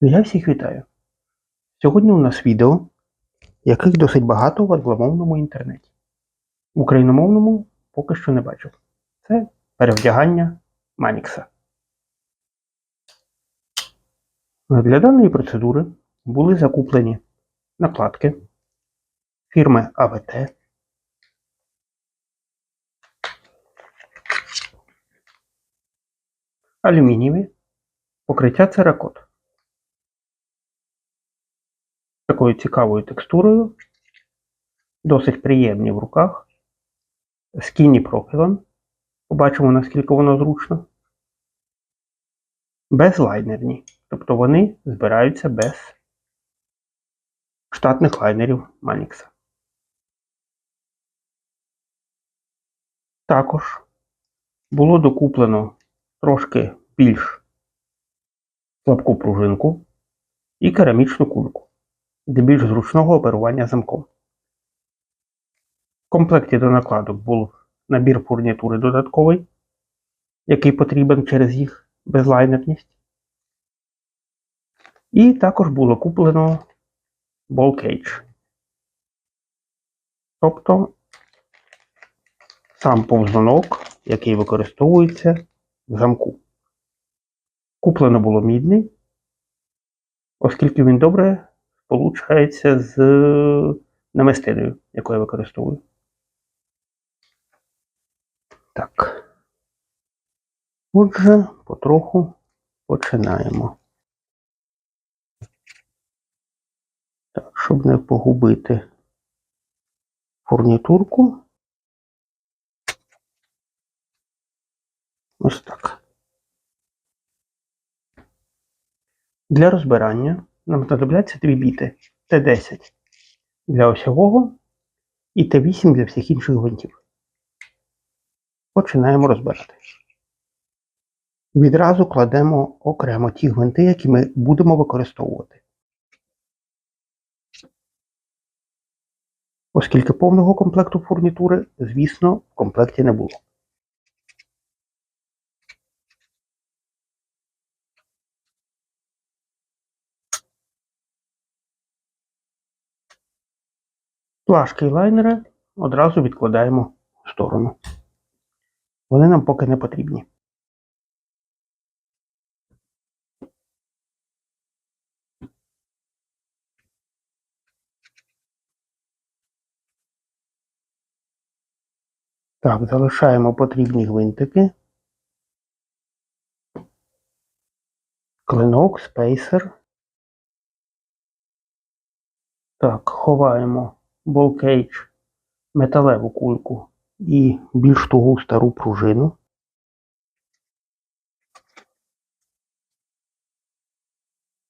Я всіх вітаю. Сьогодні у нас відео, яких досить багато в англомовному інтернеті. В україномовному поки що не бачив. Це перевдягання Манікса. Для даної процедури були закуплені накладки фірми АВТ. Алюмінієві покриття церакот. Такою цікавою текстурою, досить приємні в руках. Скіні профілем. Побачимо, наскільки воно зручно. Безлайнерні. Тобто вони збираються без штатних лайнерів Манікса. Також було докуплено трошки більш слабку пружинку і керамічну кульку для більш зручного оперування замком. В комплекті до накладок був набір фурнітури додатковий, який потрібен через їх безлайнерність. І також було куплено Cage. Тобто сам повзунок, який використовується в замку. Куплено було мідний, оскільки він добре сполучається з намистиною, яку я використовую. Так. Отже, потроху починаємо. Так, щоб не погубити фурнітурку. Ось так. Для розбирання нам знадобляться дві біти Т10 для осьового і Т8 для всіх інших гвинтів. Починаємо розбирати. Відразу кладемо окремо ті гвинти, які ми будемо використовувати. Оскільки повного комплекту фурнітури, звісно, в комплекті не було. Плашки і лайнери одразу відкладаємо в сторону. Вони нам поки не потрібні. Так, залишаємо потрібні гвинтики. Клинок, спейсер. Так, ховаємо болкейдж, металеву кульку і більш тугу стару пружину.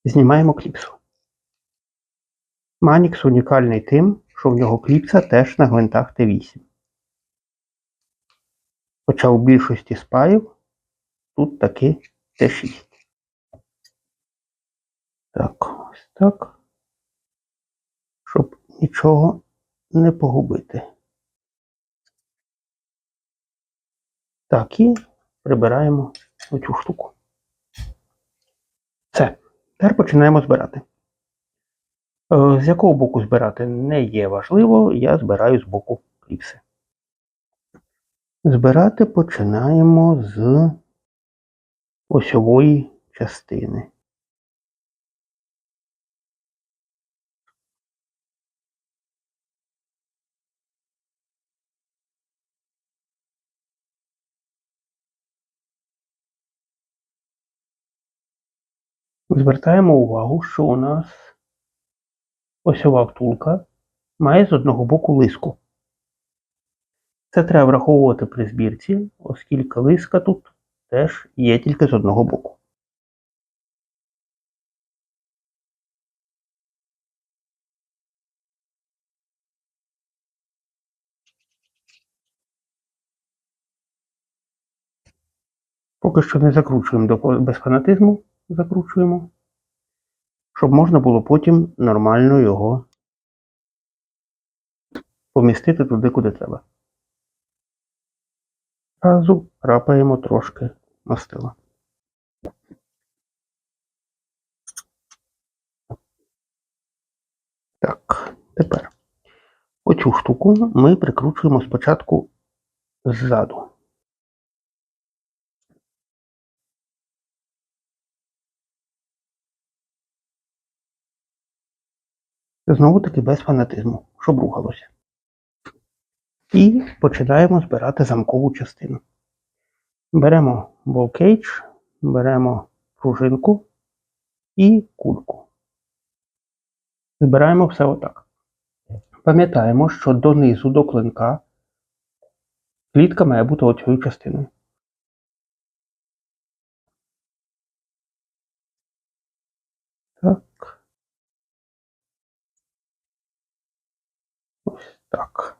Знімаємо кліпсу. Манікс унікальний тим, що в нього кліпса теж на гвинтах Т8. Хоча у більшості спаїв тут таки Т6. Так, ось так. Щоб нічого не погубити. Так, і прибираємо оцю штуку. Все. Тепер починаємо збирати. Е, З якого боку збирати не є важливо, я збираю з боку кліпси. Збирати починаємо з осьової частини. Звертаємо увагу, що у нас осьова втулка має з одного боку лиску. Це треба враховувати при збірці, оскільки лиска тут теж є тільки з одного боку. Поки що не закручуємо без фанатизму, закручуємо, щоб можна було потім нормально його помістити туди, куди треба. Разу рапаємо трошки мастила. Так, тепер оцю штуку ми прикручуємо спочатку ззаду. Знову таки без фанатизму, щоб рухалося. І починаємо збирати замкову частину. Беремо болкейдж, беремо пружинку і кульку. Збираємо все отак. Пам'ятаємо, що донизу до клинка клітка має бути оцією частиною. Так. Ось так.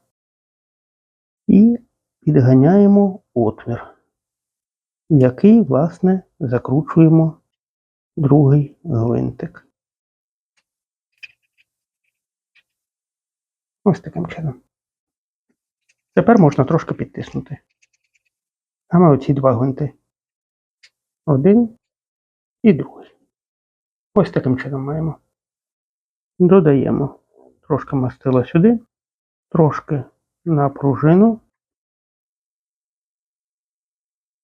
І підганяємо отвір, який, власне, закручуємо другий гвинтик. Ось таким чином. Тепер можна трошки підтиснути. Саме оці два гвинти. Один і другий. Ось таким чином маємо. Додаємо трошки мастила сюди, трошки на пружину.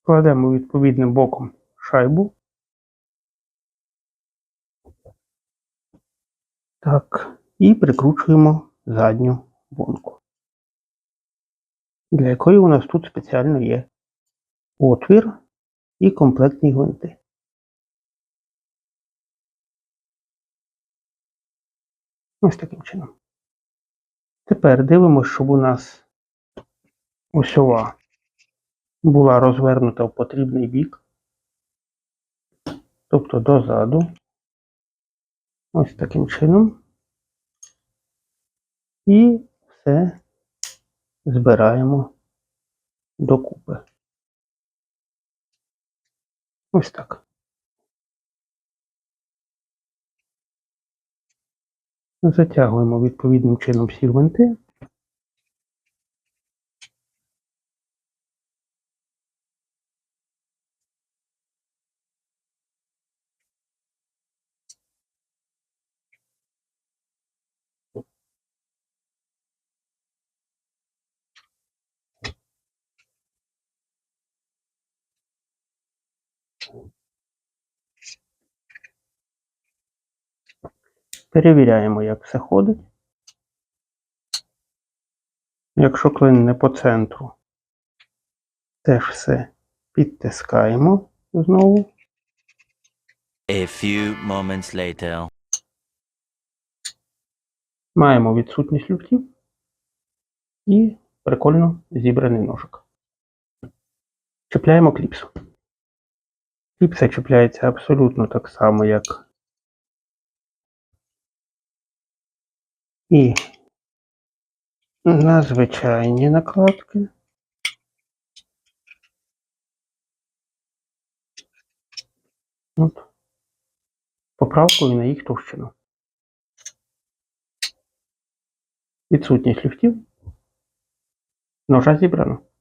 Кладемо відповідним боком шайбу. Так, і прикручуємо задню вонку, для якої у нас тут спеціально є отвір і комплектні гвинти. Ось таким чином. Тепер дивимося, щоб у нас осьова була розвернута в потрібний бік, тобто дозаду. Ось таким чином. І все збираємо докупи. Ось так. Затягуємо відповідним чином всі гвинти. Перевіряємо, як все ходить. Якщо клин не по центру, теж все підтискаємо знову. A few moments later. Маємо відсутність люфтів і прикольно зібраний ножик. Чіпляємо кліпсу. Кліпса чіпляється абсолютно так само, як і на звичайні накладки. От. Поправкою на їх товщину. Відсутність люфтів. Ножа зібрано.